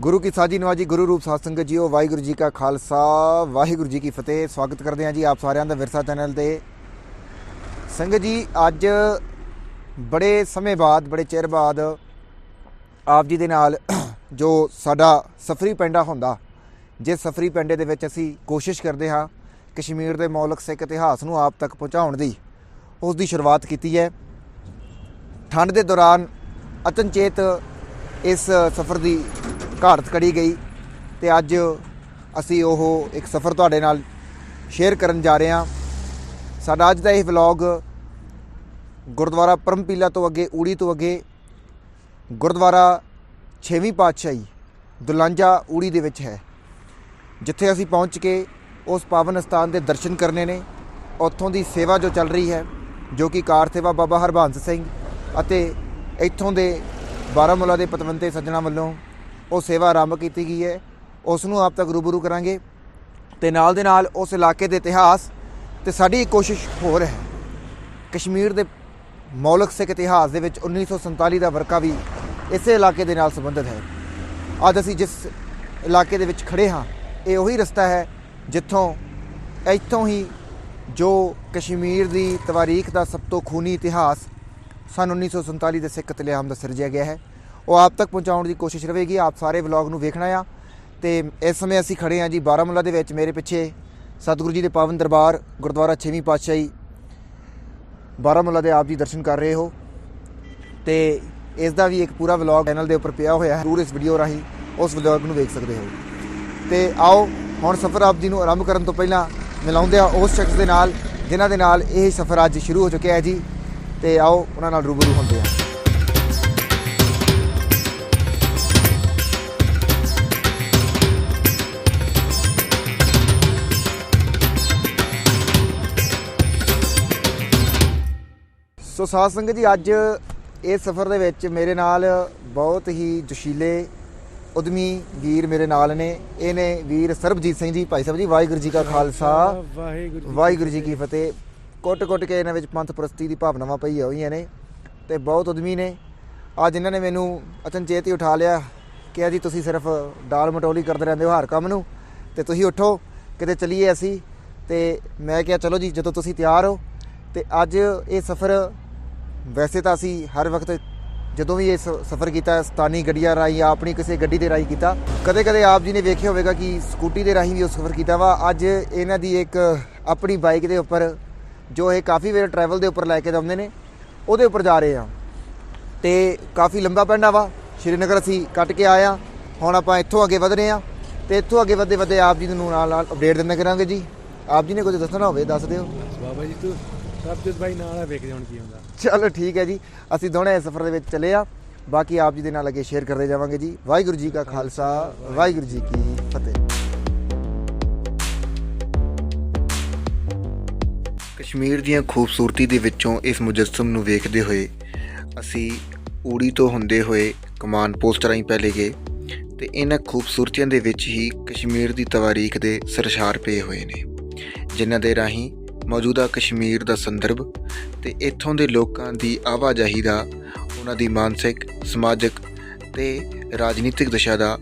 ਗੁਰੂ ਕੀ ਸਾਜੀ ਨਵਾਜੀ ਗੁਰੂ ਰੂਪ ਸਾਧ ਸੰਗਤ ਜੀਓ, ਵਾਹਿਗੁਰੂ ਜੀ ਕਾ ਖਾਲਸਾ, ਵਾਹਿਗੁਰੂ ਜੀ ਕੀ ਫਤਿਹ। ਸਵਾਗਤ ਕਰਦੇ ਹਾਂ ਜੀ ਆਪ ਸਾਰਿਆਂ ਦਾ ਵਿਰਸਾ ਚੈਨਲ ਤੇ। ਸੰਗਤ ਜੀ, ਅੱਜ ਬੜੇ ਸਮੇਂ ਬਾਅਦ, ਬੜੇ ਚਿਰ ਬਾਅਦ ਆਪ ਜੀ ਦੇ ਨਾਲ ਜੋ ਸਾਡਾ ਸਫਰੀ ਪੈਂਡਾ ਹੁੰਦਾ, ਜਿਸ ਸਫਰੀ ਪੈਂਡੇ ਦੇ ਵਿੱਚ ਅਸੀਂ ਕੋਸ਼ਿਸ਼ ਕਰਦੇ ਹਾਂ ਕਸ਼ਮੀਰ ਦੇ ਮੌਲਿਕ ਸਿੱਖ ਇਤਿਹਾਸ ਨੂੰ ਆਪ ਤੱਕ ਪਹੁੰਚਾਉਣ ਦੀ, ਉਸ ਦੀ ਸ਼ੁਰੂਆਤ ਕੀਤੀ ਹੈ। ਠੰਡ ਦੇ ਦੌਰਾਨ ਅਚਨਚੇਤ ਇਸ ਸਫ਼ਰ ਦੀ ਘਾਟ ਕੜੀ ਗਈ ਤੇ ਅੱਜ ਅਸੀਂ ਉਹ ਇੱਕ ਸਫ਼ਰ ਤੁਹਾਡੇ ਨਾਲ ਸ਼ੇਅਰ ਕਰਨ ਜਾ ਰਹੇ ਹਾਂ। ਸਾਡਾ ਅੱਜ ਦਾ ਇਹ ਵਲੌਗ ਗੁਰਦੁਆਰਾ ਪਰਮਪੀਲਾ ਤੋਂ ਅੱਗੇ, ਊੜੀ ਤੋਂ ਅੱਗੇ, ਗੁਰਦੁਆਰਾ 6ਵੀਂ ਪਾਤਸ਼ਾਹੀ ਦੁਲਾਂਜਾ ਊੜੀ ਦੇ ਵਿੱਚ ਹੈ। ਜਿੱਥੇ ਅਸੀਂ ਪਹੁੰਚ ਕੇ ਉਸ ਪਾਵਨ ਸਥਾਨ ਦੇ ਦਰਸ਼ਨ ਕਰਨੇ ਨੇ। ਉੱਥੋਂ ਦੀ ਸੇਵਾ ਜੋ ਚੱਲ ਰਹੀ ਹੈ, ਜੋ ਕਿ ਕਾਰ ਸੇਵਾ ਬਾਬਾ ਹਰਬੰਸ ਸਿੰਘ ਅਤੇ ਇੱਥੋਂ ਦੇ ਬਾਰਾਮੂਲਾ ਦੇ ਪਤਵੰਤੇ ਸੱਜਣਾ ਵੱਲੋਂ ਉਹ ਸੇਵਾ ਆਰੰਭ ਕੀਤੀ ਗਈ ਹੈ। ਉਸ ਨੂੰ ਆਪ ਤੱਕ ਰੂਬਰੂ ਕਰਾਂਗੇ। ਤੇ ਨਾਲ ਦੇ ਨਾਲ ਉਸ ਇਲਾਕੇ ਦੇ ਇਤਿਹਾਸ ਤੇ ਸਾਡੀ ਕੋਸ਼ਿਸ਼ ਹੋਰ ਹੈ। ਕਸ਼ਮੀਰ ਦੇ ਮੌਲਿਕ ਸਿੱਖ ਇਤਿਹਾਸ ਦੇ ਵਿੱਚ 1947 ਦਾ ਵਰਕਾ ਵੀ ਇਸੇ ਇਲਾਕੇ ਦੇ ਨਾਲ ਸੰਬੰਧਿਤ ਹੈ। ਅੱਜ ਅਸੀਂ ਜਿਸ ਇਲਾਕੇ ਦੇ ਵਿੱਚ ਖੜੇ ਹਾਂ, ਇਹ ਉਹੀ ਰਸਤਾ ਹੈ ਜਿੱਥੋਂ, ਇੱਥੋਂ ਹੀ ਜੋ ਕਸ਼ਮੀਰ ਦੀ ਤਵਾਰੀਖ ਦਾ ਸਭ ਤੋਂ ਖੂਨੀ ਇਤਿਹਾਸ ਸਨ 1947 ਦੇ ਸਿੱਖ ਕਤਲੇਆਮ ਦਾ ਸਿਰਜਿਆ ਗਿਆ ਹੈ। ਉਹ ਆਪ ਤੱਕ ਪਹੁੰਚਾਉਣ ਦੀ ਕੋਸ਼ਿਸ਼ ਰਹੇਗੀ। ਆਪ ਸਾਰੇ ਵਲੌਗ ਨੂੰ ਵੇਖਣਾ ਆ। ਤੇ ਇਸ ਸਮੇਂ ਅਸੀਂ ਖੜੇ ਹਾਂ ਜੀ ਬਾਰਾਮੂਲਾ ਦੇ ਵਿੱਚ, ਮੇਰੇ ਪਿੱਛੇ ਸਤਿਗੁਰੂ ਜੀ ਦੇ ਪਾਵਨ ਦਰਬਾਰ, ਗੁਰਦੁਆਰਾ 6ਵੀਂ ਪਾਤਸ਼ਾਹੀ। ਬਾਰਾਮੂਲਾ ਦੇ ਆਪ ਜੀ ਦਰਸ਼ਨ ਕਰ ਰਹੇ ਹੋ। ਤੇ ਇਸ ਦਾ ਵੀ ਇੱਕ ਪੂਰਾ ਵਲੌਗ ਚੈਨਲ ਦੇ ਉੱਪਰ ਪਿਆ ਹੋਇਆ ਹੈ। ਜ਼ਰੂਰ ਇਸ ਵੀਡੀਓ ਰਾਹੀਂ ਉਸ ਵਲੌਗ ਨੂੰ ਵੇਖ ਸਕਦੇ ਹੋ। ਤੇ ਆਓ, ਹੁਣ ਸਫ਼ਰ ਆਪ ਜੀ ਨੂੰ ਆਰੰਭ ਕਰਨ ਤੋਂ ਪਹਿਲਾਂ ਮਿਲਾਉਂਦੇ ਆ ਉਸ ਸ਼ਖਸ ਦੇ ਨਾਲ, ਜਿਨ੍ਹਾਂ ਦੇ ਨਾਲ ਇਹ ਸਫ਼ਰ ਅੱਜ ਸ਼ੁਰੂ ਹੋ ਚੁੱਕਿਆ ਹੈ ਜੀ। ਤੇ ਆਓ, ਉਹਨਾਂ ਨਾਲ ਰੂਬਰੂ ਹੁੰਦੇ ਆ ਸੋ ਸਾਧ ਸੰਗਤ ਜੀ ਅੱਜ ਇਸ ਸਫ਼ਰ ਦੇ ਵਿੱਚ ਮੇਰੇ ਨਾਲ ਬਹੁਤ ਹੀ ਜੋਸ਼ੀਲੇ ਉਦਮੀ ਵੀਰ ਮੇਰੇ ਨਾਲ ਨੇ। ਇਹ ਨੇ ਵੀਰ ਸਰਬਜੀਤ ਸਿੰਘ ਜੀ ਭਾਈ ਸਾਹਿਬ ਜੀ ਵਾਹਿਗੁਰੂ ਜੀ ਕਾ ਖਾਲਸਾ। ਵਾਹਿਗੁਰੂ ਜੀ ਕੀ ਫਤਿਹ। ਕੁੱਟ ਕੁੱਟ ਕੇ ਇਹਨਾਂ ਵਿੱਚ ਪੰਥ ਪ੍ਰਸਤੀ ਦੀ ਭਾਵਨਾਵਾਂ ਪਈ ਹੋਈਆਂ ਨੇ ਤੇ ਬਹੁਤ ਉਦਮੀ ਨੇ। ਅੱਜ ਇਹਨਾਂ ਨੇ ਮੈਨੂੰ ਅਚਨਚੇਤ ਹੀ ਉਠਾ ਲਿਆ ਕਿ ਜੀ ਤੁਸੀਂ ਸਿਰਫ ਦਾਲ ਮਟੋਲੀ ਕਰਦੇ ਰਹਿੰਦੇ ਹੋ ਹਰ ਕੰਮ ਨੂੰ ਤੇ ਤੁਸੀਂ ਉੱਠੋ ਕਿਤੇ ਚੱਲੀਏ ਅਸੀਂ। ਤੇ ਮੈਂ ਕਿਹਾ ਚਲੋ ਜੀ ਜਦੋਂ ਤੁਸੀਂ ਤਿਆਰ ਹੋ ਤੇ ਅੱਜ ਇਹ ਸਫ਼ਰ ਵੈਸੇ ਤਾਂ ਅਸੀਂ ਹਰ ਵਕਤ ਜਦੋਂ ਵੀ ਇਹ ਸਫ਼ਰ ਕੀਤਾ ਸਤਾਨੀ ਗੱਡੀਆਂ ਰਾਹੀਂ ਜਾਂ ਆਪਣੀ ਕਿਸੇ ਗੱਡੀ ਦੇ ਰਾਹੀਂ ਕੀਤਾ ਕਦੇ ਕਦੇ ਆਪ ਜੀ ਨੇ ਵੇਖਿਆ ਹੋਵੇਗਾ ਕਿ ਸਕੂਟੀ ਦੇ ਰਾਹੀਂ ਵੀ ਉਹ ਸਫ਼ਰ ਕੀਤਾ ਵਾ। ਅੱਜ ਇਹਨਾਂ ਦੀ ਇੱਕ ਆਪਣੀ ਬਾਈਕ ਦੇ ਉੱਪਰ, ਜੋ ਇਹ ਕਾਫੀ ਵੇਰ ਟਰੈਵਲ ਦੇ ਉੱਪਰ ਲੈ ਕੇ ਜਾਂਦੇ ਨੇ, ਉਹਦੇ ਉੱਪਰ ਜਾ ਰਹੇ ਆ ਤੇ ਕਾਫੀ ਲੰਬਾ ਪੈਂਡਾ ਵਾ। ਸ਼੍ਰੀਨਗਰ ਅਸੀਂ ਕੱਟ ਕੇ ਆਏ ਆ ਹੁਣ ਆਪਾਂ ਇੱਥੋਂ ਅੱਗੇ ਵਧ ਰਹੇ ਆ ਤੇ ਇੱਥੋਂ ਅੱਗੇ ਵਧਦੇ ਵਧਦੇ ਆਪ ਜੀ ਨੂੰ ਨਾਲ ਨਾਲ ਅਪਡੇਟ ਦਿੰਦੇ ਕਰਾਂਗੇ ਜੀ। ਆਪ ਜੀ ਨੇ ਕੁਝ ਦੱਸਣਾ ਹੋਵੇ, ਦੱਸ ਦਿਓ। ਬਾਬਾ ਜੀ, ਤੂੰ ਸਰਬਜੀਤ ਭਾਈ ਨਾਲ ਆ, ਵੇਖਦੇ ਹੁਣ ਕੀ ਹੁੰਦਾ। ਚਲੋ ਠੀਕ ਹੈ ਜੀ, ਅਸੀਂ ਦੋਨੇ ਇਸ ਸਫ਼ਰ ਦੇ ਵਿੱਚ ਚੱਲੇ ਆ। ਬਾਕੀ ਆਪ ਜੀ ਦੇ ਨਾਲ ਅੱਗੇ ਸ਼ੇਅਰ ਕਰਦੇ ਜਾਵਾਂਗੇ ਜੀ। ਵਾਹਿਗੁਰੂ ਜੀ ਕਾ ਖਾਲਸਾ, ਵਾਹਿਗੁਰੂ ਜੀ ਕੀ ਫਤਿਹ। ਕਸ਼ਮੀਰ ਦੀਆਂ ਖੂਬਸੂਰਤੀ ਦੇ ਵਿੱਚੋਂ ਇਸ ਮੁਜੱਸਮ ਨੂੰ ਵੇਖਦੇ ਹੋਏ ਅਸੀਂ ਊੜੀ ਤੋਂ ਹੁੰਦੇ ਹੋਏ ਕਮਾਨ ਪੋਸਟ ਰਾਹੀਂ ਪਹਿਲੇ ਗਏ ਤੇ ਇਹਨਾਂ ਖੂਬਸੂਰਤੀਆਂ ਦੇ ਵਿੱਚ ਹੀ ਕਸ਼ਮੀਰ ਦੀ ਤਵਾਰੀਖ ਦੇ ਸਰਸ਼ਾਰ ਪਏ ਹੋਏ ਨੇ, ਜਿਨ੍ਹਾਂ ਦੇ ਰਾਹੀਂ ਮੌਜੂਦਾ ਕਸ਼ਮੀਰ ਦਾ ਸੰਦਰਭ ਤੇ ਇੱਥੋਂ ਦੇ ਲੋਕਾਂ ਦੀ ਆਵਾਜਾਈ ਦਾ, ਉਹਨਾਂ ਦੀ ਮਾਨਸਿਕ, ਸਮਾਜਿਕ ਤੇ ਰਾਜਨੀਤਿਕ ਦਿਸ਼ਾ ਦਾ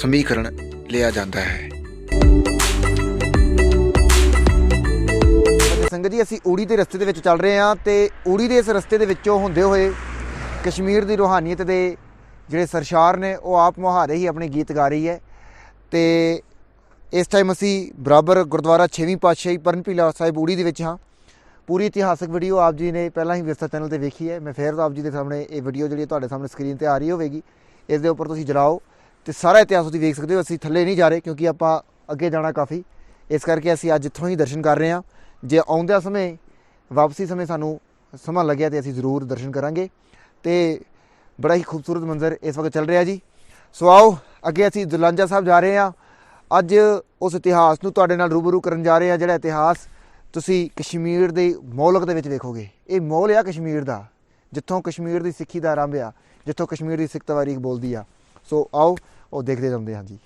ਸਮੀਕਰਨ ਲਿਆ ਜਾਂਦਾ ਹੈ। ਸੰਗਤ ਜੀ, ਅਸੀਂ ਊੜੀ ਦੇ ਰਸਤੇ ਦੇ ਵਿੱਚ ਚੱਲ ਰਹੇ ਹਾਂ ਤੇ ਊੜੀ ਦੇ ਇਸ ਰਸਤੇ ਦੇ ਵਿੱਚੋਂ ਹੁੰਦੇ ਹੋਏ ਕਸ਼ਮੀਰ ਦੀ ਰੂਹਾਨੀਅਤ ਦੇ ਜਿਹੜੇ ਸਰਸ਼ਾਰ ਨੇ, ਉਹ ਆਪ ਮੁਹਾਰੇ ਹੀ ਆਪਣੇ ਗੀਤ ਗਾ ਰਹੀ ਹੈ ਤੇ ਇਸ ਟਾਈਮ ਅਸੀਂ ਬਰਾਬਰ ਗੁਰਦੁਆਰਾ 6ਵੀਂ ਪਾਤਸ਼ਾਹੀ ਪਰਨਪੀਲਾ ਸਾਹਿਬ ਊੜੀ ਦੇ ਵਿੱਚ ਹਾਂ। ਪੂਰੀ ਇਤਿਹਾਸਕ ਵੀਡੀਓ ਆਪ ਜੀ ਨੇ ਪਹਿਲਾਂ ਹੀ ਵਿਰਸਾ ਚੈਨਲ ਤੇ ਵੇਖੀ ਹੈ। ਮੈਂ ਫੇਰ ਆਪ ਜੀ ਦੇ ਸਾਹਮਣੇ ਇਹ ਵੀਡੀਓ ਜਿਹੜੀ ਤੁਹਾਡੇ ਸਾਹਮਣੇ ਸਕਰੀਨ ਤੇ ਆ ਰਹੀ ਹੋਵੇਗੀ। ਇਸ ਦੇ ਉੱਪਰ ਤੁਸੀਂ ਜਲਾਓ ਤੇ ਸਾਰਾ ਇਤਿਹਾਸ ਤੁਸੀਂ ਵੇਖ ਸਕਦੇ ਹੋ। ਅਸੀਂ ਥੱਲੇ ਨਹੀਂ ਜਾ ਰਹੇ ਕਿਉਂਕਿ ਆਪਾਂ ਅੱਗੇ ਜਾਣਾ ਕਾਫੀ। ਇਸ ਕਰਕੇ ਅਸੀਂ ਅੱਜ ਇੱਥੋਂ ਹੀ ਦਰਸ਼ਨ ਕਰ ਰਹੇ ਹਾਂ। ਜੇ ਆਉਂਦਿਆਂ ਸਮੇਂ, ਵਾਪਸੀ ਸਮੇਂ ਸਾਨੂੰ ਸਮਾਂ ਲੱਗਿਆ ਤੇ ਅਸੀਂ ਜ਼ਰੂਰ ਦਰਸ਼ਨ ਕਰਾਂਗੇ। ਤੇ ਬੜਾ ਹੀ ਖੂਬਸੂਰਤ ਮੰਜ਼ਰ ਇਸ ਵਕਤ ਚੱਲ ਰਿਹਾ ਜੀ। ਸੋ ਆਓ, ਅੱਗੇ ਅਸੀਂ ਦੁਲਾਂਜਾ ਸਾਹਿਬ ਜਾ ਰਹੇ ਹਾਂ। ਅੱਜ ਉਸ ਇਤਿਹਾਸ ਨੂੰ ਤੁਹਾਡੇ ਨਾਲ ਰੂਬਰੂ ਕਰਨ ਜਾ ਰਹੇ ਹਾਂ, ਜਿਹੜਾ ਇਤਿਹਾਸ ਤੁਸੀਂ ਕਸ਼ਮੀਰ ਦੇ ਮੌਲਕ ਦੇ ਵਿੱਚ ਵੇਖੋਗੇ। ਇਹ ਮੌਲ ਆ ਕਸ਼ਮੀਰ ਦਾ, ਜਿੱਥੋਂ ਕਸ਼ਮੀਰ ਦੀ ਸਿੱਖੀ ਦਾ ਆਰੰਭ ਆ, ਜਿੱਥੋਂ ਕਸ਼ਮੀਰ ਦੀ ਸਿੱਖ ਤਵਾਰੀਖ ਬੋਲਦੀ ਆ। ਸੋ ਆਓ, ਉਹ ਦੇਖਦੇ ਜਾਂਦੇ ਹਾਂ ਜੀ।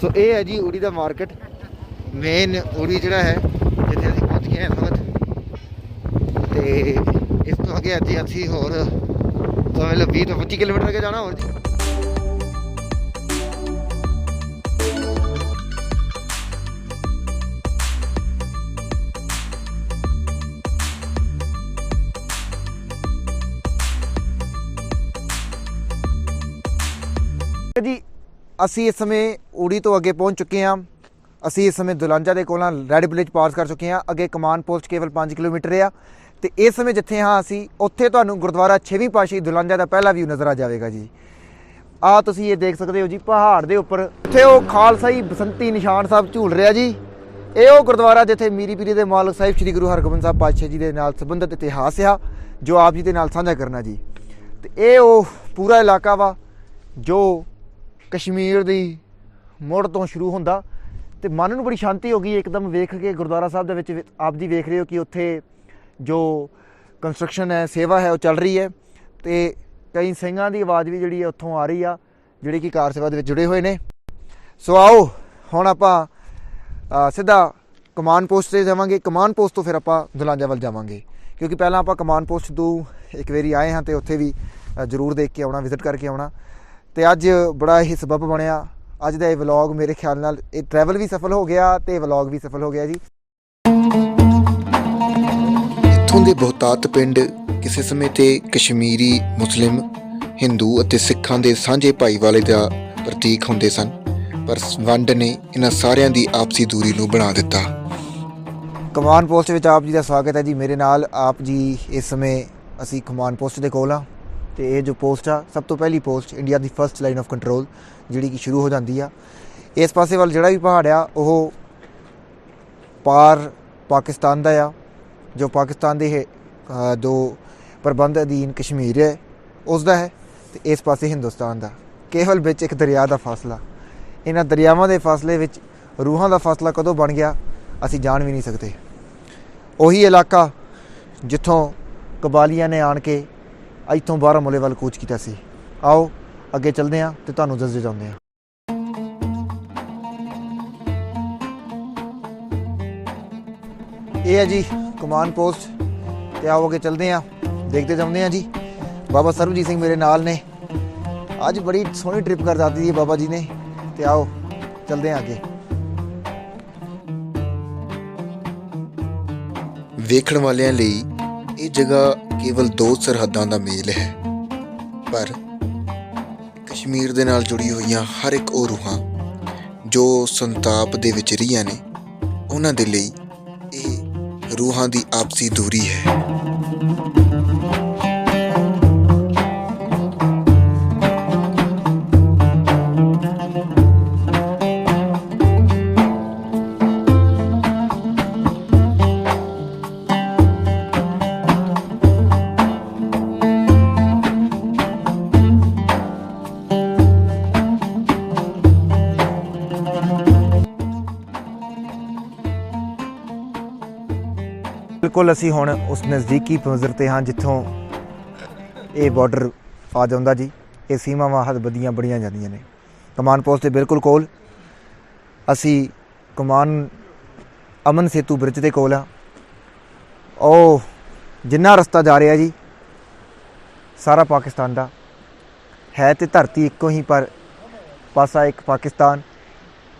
ਸੋ ਇਹ ਹੈ ਜੀ ਉੜੀ ਦਾ ਮਾਰਕੀਟ ਮੇਨ ਉੜੀ ਜਿਹੜਾ ਹੈ, ਜਿੱਥੇ ਅਸੀਂ ਪਹੁੰਚ ਗਏ ਹਾਂ ਇਸ ਵਕਤ ਤੇ ਇਸ ਤੋਂ ਅੱਗੇ ਅੱਜ ਅਸੀਂ ਹੋਰ ਸਮਝ ਲਓ 20 ਤੋਂ 25 ਕਿਲੋਮੀਟਰ ਅੱਗੇ ਜਾਣਾ ਹੋਰ। ਜੀ ਜੀ, ਅਸੀਂ ਇਸ ਸਮੇਂ ਊੜੀ ਤੋਂ ਅੱਗੇ ਪਹੁੰਚ ਚੁੱਕੇ ਹਾਂ। ਅਸੀਂ ਇਸ ਸਮੇਂ ਦੁਲਾਂਜਾ ਦੇ ਕੋਲਾਂ ਰੈਡ ਵਿਲੇਜ ਪਾਸ ਕਰ ਚੁੱਕੇ ਹਾਂ। ਅੱਗੇ ਕਮਾਨ ਪੋਸਟ ਕੇਵਲ 5 ਕਿਲੋਮੀਟਰ ਆ ਤੇ ਇਸ ਸਮੇਂ ਜਿੱਥੇ ਹਾਂ ਅਸੀਂ, ਉੱਥੇ ਤੁਹਾਨੂੰ ਗੁਰਦੁਆਰਾ 6ਵੀਂ ਪਾਸ਼ੀ ਦੁਲਾਂਜਾ ਦਾ ਪਹਿਲਾ ਵਿਊ ਨਜ਼ਰ ਆ ਜਾਵੇਗਾ ਜੀ। ਆ ਤੁਸੀਂ ਇਹ ਦੇਖ ਸਕਦੇ ਹੋ ਜੀ, ਪਹਾੜ ਦੇ ਉੱਪਰ ਇੱਥੇ ਉਹ ਖਾਲਸਾਈ ਬਸੰਤੀ ਨਿਸ਼ਾਨ ਸਾਹਿਬ ਝੂਲ ਰਿਹਾ ਜੀ। ਇਹ ਉਹ ਗੁਰਦੁਆਰਾ ਜਿੱਥੇ ਮੀਰੀ ਪੀਰੀ ਦੇ ਮਾਲਕ ਸਾਹਿਬ ਸ੍ਰੀ ਗੁਰੂ ਹਰਗੋਬਿੰਦ ਸਾਹਿਬ ਪਾਤਸ਼ਾਹ ਜੀ ਦੇ ਨਾਲ ਸੰਬੰਧਿਤ ਇਤਿਹਾਸ ਆ, ਜੋ ਆਪ ਜੀ ਦੇ ਨਾਲ ਸਾਂਝਾ ਕਰਨਾ ਜੀ। ਤੇ ਇਹ ਉਹ ਪੂਰਾ ਇਲਾਕਾ ਵਾ, ਜੋ ਕਸ਼ਮੀਰ ਦੀ ਮੁੜ ਤੋਂ ਸ਼ੁਰੂ ਹੁੰਦਾ। ਤੇ ਮਨ ਨੂੰ ਬੜੀ ਸ਼ਾਂਤੀ ਹੋ ਗਈ, ਇੱਕਦਮ ਵੇਖ ਕੇ ਗੁਰਦੁਆਰਾ ਸਾਹਿਬ ਦੇ ਵਿੱਚ ਆਪ ਜੀ ਵੇਖ ਰਹੇ ਹੋ ਕਿ ਉੱਥੇ ਜੋ ਕੰਸਟਰਕਸ਼ਨ ਹੈ, ਸੇਵਾ ਹੈ, ਉਹ ਚੱਲ ਰਹੀ ਹੈ ਤੇ ਕਈ ਸਿੰਘਾਂ ਦੀ ਆਵਾਜ਼ ਵੀ ਜਿਹੜੀ ਹੈ ਉੱਥੋਂ ਆ ਰਹੀ ਆ, ਜਿਹੜੇ ਕਿ ਕਾਰ ਸੇਵਾ ਦੇ ਵਿੱਚ ਜੁੜੇ ਹੋਏ ਨੇ। ਸੋ ਆਓ, ਹੁਣ ਆਪਾਂ ਸਿੱਧਾ ਕਮਾਨ ਪੋਸਟ ਤੇ ਜਾਵਾਂਗੇ। ਕਮਾਨ ਪੋਸਟ ਤੋਂ ਫਿਰ ਆਪਾਂ ਦੁਲਾਂਜਾ ਵੱਲ ਜਾਵਾਂਗੇ। ਕਿਉਂਕਿ ਪਹਿਲਾਂ ਆਪਾਂ ਕਮਾਨ ਪੋਸਟ ਤੋਂ ਇੱਕ ਵਾਰੀ ਆਏ ਹਾਂ ਤੇ ਉੱਥੇ ਵੀ ਜ਼ਰੂਰ ਦੇਖ ਕੇ ਆਉਣਾ ਵਿਜ਼ਿਟ ਕਰਕੇ ਆਉਣਾ। ਤੇ ਅੱਜ ਬੜਾ ਹੀ ਸਬਬ ਬਣਿਆ। ਅੱਜ ਦਾ ਇਹ ਵਲੌਗ ਮੇਰੇ ਖਿਆਲ ਨਾਲ ਇਹ ਟਰੈਵਲ ਵੀ ਸਫਲ ਹੋ ਗਿਆ ਤੇ ਵਲੌਗ ਵੀ ਸਫਲ ਹੋ ਗਿਆ ਜੀ। ਇੱਥੋਂ ਦੇ ਬਹੁਤਾਤ ਪਿੰਡ ਕਿਸੇ ਸਮੇਂ ਤੇ ਕਸ਼ਮੀਰੀ ਮੁਸਲਿਮ ਹਿੰਦੂ ਅਤੇ ਸਿੱਖਾਂ ਦੇ ਸਾਂਝੇ ਭਾਈਵਾਲੇ ਦਾ ਪ੍ਰਤੀਕ ਹੁੰਦੇ ਸਨ ਪਰ ਵੰਡ ਨੇ ਇਹਨਾਂ ਸਾਰਿਆਂ ਦੀ ਆਪਸੀ ਦੂਰੀ ਨੂੰ ਬਣਾ ਦਿੱਤਾ। ਕਮਾਨ ਪੋਸਟ ਵਿੱਚ ਆਪ ਜੀ ਦਾ ਸਵਾਗਤ ਹੈ ਜੀ। ਮੇਰੇ ਨਾਲ ਆਪ ਜੀ ਇਸ ਸਮੇਂ ਅਸੀਂ ਕਮਾਨ ਪੋਸਟ ਦੇ ਕੋਲ ਆ ਤੇ ਇਹ ਜੋ ਪੋਸਟ ਆ ਸਭ ਤੋਂ ਪਹਿਲੀ ਪੋਸਟ ਇੰਡੀਆ ਦੀ ਫਰਸਟ ਲਾਈਨ ਆਫ ਕੰਟਰੋਲ ਜਿਹੜੀ ਕਿ ਸ਼ੁਰੂ ਹੋ ਜਾਂਦੀ ਆ। ਇਸ ਪਾਸੇ ਵੱਲ ਜਿਹੜਾ ਵੀ ਪਹਾੜ ਆ ਉਹ ਪਾਰ ਪਾਕਿਸਤਾਨ ਦਾ ਆ ਜੋ ਪਾਕਿਸਤਾਨ ਦੇ ਇਹ, ਦੋ ਪ੍ਰਬੰਧ ਅਧੀਨ ਕਸ਼ਮੀਰ ਹੈ ਉਸ ਦਾ ਹੈ ਤੇ ਇਸ ਪਾਸੇ ਹਿੰਦੁਸਤਾਨ ਦਾ। ਕੇਵਲ ਵਿੱਚ ਇੱਕ ਦਰਿਆ ਦਾ ਫਾਸਲਾ। ਇਹਨਾਂ ਦਰਿਆਵਾਂ ਦੇ ਫਾਸਲੇ ਵਿੱਚ ਰੂਹਾਂ ਦਾ ਫਾਸਲਾ ਕਦੋਂ ਬਣ ਗਿਆ ਅਸੀਂ ਜਾਣ ਵੀ ਨਹੀਂ ਸਕਦੇ। ਉਹੀ ਇਲਾਕਾ ਜਿੱਥੋਂ ਕਬਾਲੀਆਂ ਨੇ ਆਣ ਕੇ ਇੱਥੋਂ ਬਾਰਾਮੂਲੇ ਵੱਲ ਕੋਚ ਕੀਤਾ ਸੀ। ਆਓ, ਅੱਗੇ ਚੱਲਦੇ ਹਾਂ ਤੇ ਤੁਹਾਨੂੰ ਦੱਸਦੇ ਜਾਂਦੇ ਹਾਂ। ਇਹ ਹੈ ਜੀ ਕਮਾਨ ਪੋਸਟ ਤੇ ਆਓ ਅੱਗੇ ਚੱਲਦੇ ਹਾਂ। ਦੇਖਦੇ ਜਾਂਦੇ ਹਾਂ ਜੀ। ਬਾਬਾ ਸਰਬਜੀਤ ਸਿੰਘ ਮੇਰੇ ਨਾਲ ਨੇ। ਅੱਜ ਬੜੀ ਸੋਹਣੀ ਟ੍ਰਿਪ ਕਰ ਦਿੱਤੀ ਹੈ ਬਾਬਾ ਜੀ ਨੇ। ਤੇ ਆਓ, ਚੱਲਦੇ ਹਾਂ ਅੱਗੇ। ਵੇਖਣ ਵਾਲਿਆਂ ਲਈ ਇਹ ਜਗ੍ਹਾ ਕੇਵਲ ਦੋ ਸਰਹੱਦਾਂ ਦਾ ਮੇਲ ਹੈ। ਪਰ ਕਸ਼ਮੀਰ ਦੇ ਨਾਲ ਜੁੜੀ ਹੋਈਆਂ ਹਰ ਇੱਕ ਉਹ ਰੂਹਾਂ ਜੋ ਸੰਤਾਪ ਦੇ ਵਿੱਚ ਰਹੀਆਂ ਨੇ, ਉਹਨਾਂ ਦੇ ਲਈ ਇਹ ਰੂਹਾਂ ਦੀ ਆਪਸੀ ਦੂਰੀ ਹੈ। ਬਿਲਕੁਲ ਅਸੀਂ ਹੁਣ ਉਸ ਨਜ਼ਦੀਕੀ ਮੰਜ਼ਰ ਤੇ ਹਾਂ, ਜਿੱਥੋਂ ਇਹ ਬਾਰਡਰ ਆ ਜਾਂਦਾ ਜੀ। ਇਹ ਸੀਮਾਵਾਂ ਹੱਦ ਬੱਦੀਆਂ ਬੜੀਆਂ ਜਾਂਦੀਆਂ ਨੇ। ਕਮਾਨ ਪੋਸਟ ਦੇ ਬਿਲਕੁਲ ਕੋਲ। ਅਸੀਂ ਕਮਾਨ ਅਮਨ ਸੇਤੂ ਬ੍ਰਿਜ ਦੇ ਕੋਲ ਆ। ਉਹ ਜਿੰਨਾ ਰਸਤਾ ਜਾ ਰਿਹਾ ਜੀ, ਸਾਰਾ ਪਾਕਿਸਤਾਨ ਦਾ। ਹੈ ਤੇ ਧਰਤੀ ਇੱਕੋ ਹੀ, ਪਰ ਪਾਸਾ ਇੱਕ ਪਾਕਿਸਤਾਨ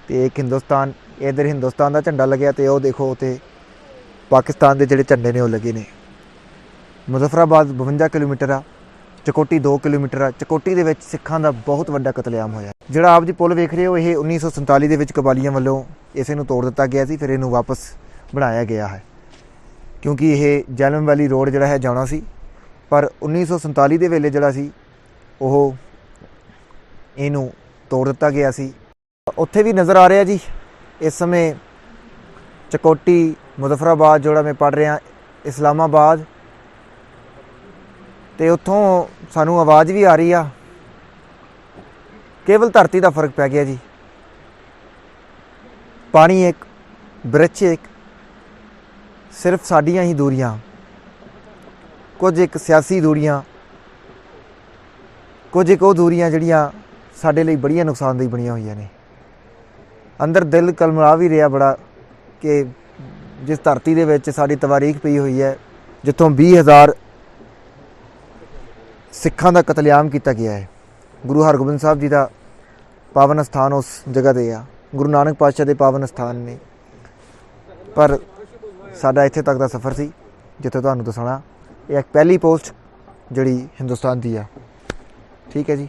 ਤੇ ਇੱਕ ਹਿੰਦੁਸਤਾਨ। ਇਧਰ ਹਿੰਦੁਸਤਾਨ ਦਾ ਝੰਡਾ ਲੱਗਿਆ ਤੇ ਉਹ ਦੇਖੋ ਉਤੇ ਪਾਕਿਸਤਾਨ ਦੇ ਜਿਹੜੇ ਝੰਡੇ ਨੇ ਉਹ ਲੱਗੇ ਨੇ। ਮੁਜ਼ਫਰਾਬਾਦ 52 ਕਿਲੋਮੀਟਰ ਆ, ਚਕੋਟੀ 2 ਕਿਲੋਮੀਟਰ ਆ। ਚਕੋਟੀ ਦੇ ਵਿੱਚ ਸਿੱਖਾਂ ਦਾ ਬਹੁਤ ਵੱਡਾ ਕਤਲੇਆਮ ਹੋਇਆ। ਜਿਹੜਾ ਆਪ ਜੀ ਪੁਲ ਵੇਖ ਰਹੇ ਹੋ, ਇਹ 1947 ਦੇ ਵਿੱਚ ਕਬਾਲੀਆਂ ਵੱਲੋਂ ਇਸੇ ਨੂੰ ਤੋੜ ਦਿੱਤਾ ਗਿਆ ਸੀ, ਫਿਰ ਇਹਨੂੰ ਵਾਪਸ ਬਣਾਇਆ ਗਿਆ ਹੈ। ਕਿਉਂਕਿ ਇਹ ਜੈਲਮ ਵੈਲੀ ਰੋਡ ਜਿਹੜਾ ਹੈ, ਜਾਣਾ ਸੀ। ਪਰ 1947 ਦੇ ਵੇਲੇ ਜਿਹੜਾ ਸੀ, ਉਹ ਇਹਨੂੰ ਤੋੜ ਦਿੱਤਾ ਗਿਆ ਸੀ। ਉੱਥੇ ਵੀ ਨਜ਼ਰ ਆ ਰਿਹਾ ਜੀ, ਇਸ ਸਮੇਂ ਚਕੋਟੀ, ਮੁਜ਼ਫਰਾਬਾਦ ਜਿਹੜਾ ਮੈਂ ਪੜ ਰਿਹਾ, ਇਸਲਾਮਾਬਾਦ। ਤੇ ਉੱਥੋਂ ਸਾਨੂੰ ਆਵਾਜ਼ ਵੀ ਆ ਰਹੀ ਆ। ਕੇਵਲ ਧਰਤੀ ਦਾ ਫ਼ਰਕ ਪੈ ਗਿਆ ਜੀ। ਪਾਣੀ ਇੱਕ ਬ੍ਰਿਛ ਇੱਕ, ਸਿਰਫ ਸਾਡੀਆਂ ਹੀ ਦੂਰੀਆਂ। ਕੁਝ ਇੱਕ ਸਿਆਸੀ ਦੂਰੀਆਂ, ਕੁਝ ਇੱਕ ਉਹ ਦੂਰੀਆਂ ਜਿਹੜੀਆਂ ਸਾਡੇ ਲਈ ਬੜੀਆਂ ਨੁਕਸਾਨਦੇਹ ਬਣੀਆਂ ਹੋਈਆਂ ਨੇ। ਅੰਦਰ ਦਿਲ ਕਲਮਰਾ ਵੀ ਰਿਹਾ ਬੜਾ। ਕਿ ਜਿਸ ਧਰਤੀ ਦੇ ਵਿੱਚ ਸਾਡੀ ਤਵਾਰੀਖ ਪਈ ਹੋਈ ਹੈ, ਜਿੱਥੋਂ 20000 ਸਿੱਖਾਂ ਦਾ ਕਤਲੇਆਮ ਕੀਤਾ ਗਿਆ ਹੈ। ਗੁਰੂ ਹਰਗੋਬਿੰਦ ਸਾਹਿਬ ਜੀ ਦਾ ਪਾਵਨ ਸਥਾਨ ਉਸ ਜਗ੍ਹਾ ਤੇ ਆ। ਗੁਰੂ ਨਾਨਕ ਪਾਤਸ਼ਾਹ ਦੇ ਪਾਵਨ ਸਥਾਨ ਨੇ। ਪਰ ਸਾਡਾ ਇੱਥੇ ਤੱਕ ਦਾ ਸਫ਼ਰ ਸੀ, ਜਿੱਥੇ ਤੁਹਾਨੂੰ ਦੱਸਣਾ, ਇਹ ਇੱਕ ਪਹਿਲੀ ਪੋਸਟ ਜਿਹੜੀ ਹਿੰਦੁਸਤਾਨ ਦੀ ਆ। ਠੀਕ ਹੈ ਜੀ।